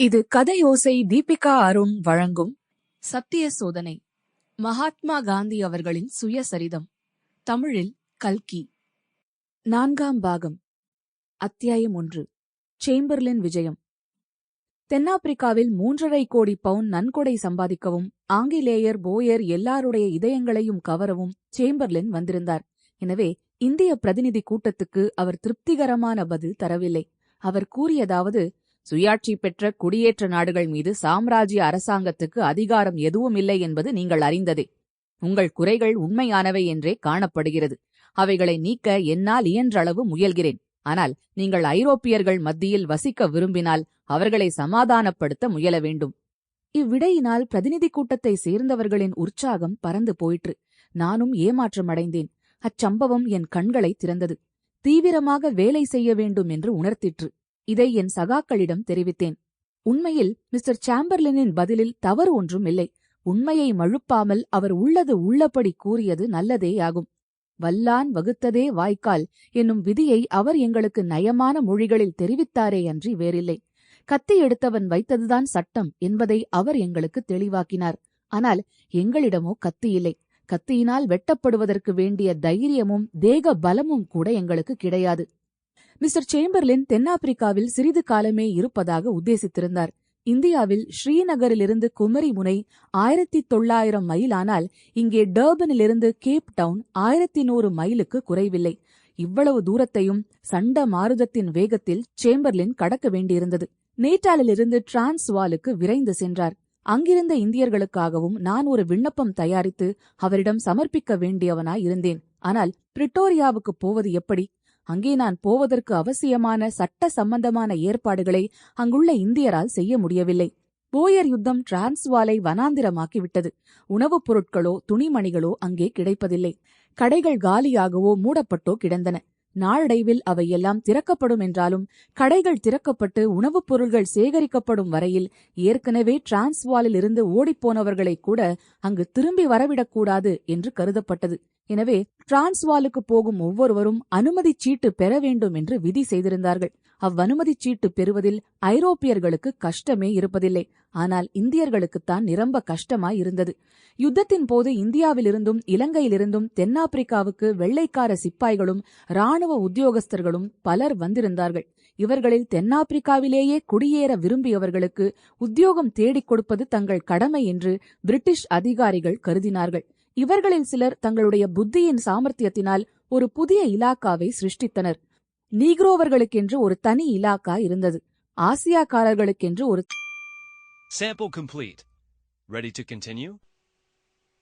இது கதையோசை தீபிகா அருண் வழங்கும் சத்திய சோதனை மகாத்மா காந்தி அவர்களின் சுயசரிதம். தமிழில் கல்கி. நான்காம் பாகம். அத்தியாயம் ஒன்று. சேம்பர்லின் விஜயம். தென்னாப்பிரிக்காவில் மூன்றரை கோடி பவுன் நன்கொடை சம்பாதிக்கவும் ஆங்கிலேயர் போயர் எல்லாருடைய இதயங்களையும் கவரவும் சேம்பர்லின் வந்திருந்தார். எனவே இந்திய பிரதிநிதி கூட்டத்துக்கு அவர் திருப்திகரமான பதில் தரவில்லை. அவர் கூறியதாவது சுயாட்சி பெற்ற குடியேற்ற நாடுகள் மீது சாம்ராஜ்ய அரசாங்கத்துக்கு அதிகாரம் எதுவும் இல்லை என்பது நீங்கள் அறிந்ததே. உங்கள் குறைகள் உண்மையானவை என்றே காணப்படுகிறது. அவைகளை நீக்க என்னால் இயன்றளவு முயல்கிறேன். ஆனால் நீங்கள் ஐரோப்பியர்கள் மத்தியில் வசிக்க விரும்பினால் அவர்களை சமாதானப்படுத்த முயல வேண்டும். இவ்விடையினால் பிரதிநிதி கூட்டத்தை சேர்ந்தவர்களின் உற்சாகம் பறந்து போயிற்று. நானும் ஏமாற்றமடைந்தேன். அச்சம்பவம் என் கண்களை திறந்தது. தீவிரமாக வேலை செய்ய வேண்டும் என்று உணர்த்திற்று. இதை என் சகாக்களிடம் தெரிவித்தேன். உண்மையில் மிஸ்டர் சாம்பர்லினின் பதிலில் தவறு ஒன்றும் இல்லை உண்மையை மழுப்பாமல் அவர் உள்ளது உள்ளபடி கூறியது நல்லதேயாகும். வல்லான் வகுத்ததே வாய்க்கால் என்னும் விதியை அவர் எங்களுக்கு நயமான மொழிகளில் தெரிவித்தாரே அன்றி வேறில்லை. கத்தி எடுத்தவன் வைத்ததுதான் சட்டம் என்பதை அவர் எங்களுக்கு தெளிவாக்கினார். ஆனால் எங்களிடமோ கத்தி இல்லை. கத்தியினால் வெட்டப்படுவதற்கு வேண்டிய தைரியமும் தேக பலமும் கூட எங்களுக்கு கிடையாது. மிஸ்டர் சேம்பர்லின் தென்னாப்பிரிக்காவில் சிறிது காலமே இருப்பதாக உத்தேசித்திருந்தார். இந்தியாவில் ஸ்ரீநகரிலிருந்து குமரி முனை ஆயிரத்தி தொள்ளாயிரம் மைல் ஆனால் இங்கே டர்பனிலிருந்து கேப் டவுன் ஆயிரத்தி நூறு மைலுக்கு குறைவில்லை. இவ்வளவு தூரத்தையும் சண்ட மாருதத்தின் வேகத்தில் சேம்பர்லின் கடக்க வேண்டியிருந்தது. நேட்டாலிலிருந்து டிரான்ஸ்வாலுக்கு விரைந்து சென்றார். அங்கிருந்த இந்தியர்களுக்காகவும் நான் ஒரு விண்ணப்பம் தயாரித்து அவரிடம் சமர்ப்பிக்க வேண்டியவனாய் இருந்தேன் ஆனால் பிரிட்டோரியாவுக்கு போவது எப்படி? அங்கே நான் போவதற்கு அவசியமான சட்ட சம்பந்தமான ஏற்பாடுகளை அங்குள்ள இந்தியரால் செய்ய முடியவில்லை. போயர் யுத்தம் டிரான்ஸ்வாலை வனாந்திரமாக்கிவிட்டது. உணவுப் பொருட்களோ துணிமணிகளோ அங்கே கிடைப்பதில்லை. கடைகள் காலியாகவோ மூடப்பட்டோ கிடந்தன. நாளடைவில் அவையெல்லாம் திறக்கப்படும் என்றாலும் கடைகள் திறக்கப்பட்டு உணவுப் பொருள்கள் சேகரிக்கப்படும் வரையில் ஏற்கனவே டிரான்ஸ்வாலில் இருந்து ஓடிப்போனவர்களை கூட அங்கு திரும்பி வரவிடக்கூடாது என்று கருதப்பட்டது. எனவே டிரான்ஸ்வாலுக்கு போகும் ஒவ்வொருவரும் அனுமதி சீட்டு பெற வேண்டும் என்று விதி செய்திருந்தார்கள். அவ்வனுமதி சீட்டு பெறுவதில் ஐரோப்பியர்களுக்கு கஷ்டமே இருப்பதில்லை. ஆனால் இந்தியர்களுக்குத்தான் நிரம்ப கஷ்டமாய் இருந்தது யுத்தத்தின் போது இந்தியாவிலிருந்தும் இலங்கையிலிருந்தும் தென்னாப்பிரிக்காவுக்கு வெள்ளைக்கார சிப்பாய்களும் ராணுவ உத்தியோகஸ்தர்களும் பலர் வந்திருந்தார்கள். இவர்களில் தென்னாப்பிரிக்காவிலேயே குடியேற விரும்பியவர்களுக்கு உத்தியோகம் தேடிக் கொடுப்பது தங்கள் கடமை என்று பிரிட்டிஷ் அதிகாரிகள் கருதினார்கள். இவர்களில் சிலர் தங்களுடைய புத்தியின் சாமர்த்தியத்தினால் ஒரு புதிய இலாக்காவை சிருஷ்டித்தனர் நீக்ரோவர்களுக்கென்று ஒரு தனி இலாக்கா இருந்தது ஆசியாக்காரர்களுக்கென்று ஒரு Sample complete. Ready to continue?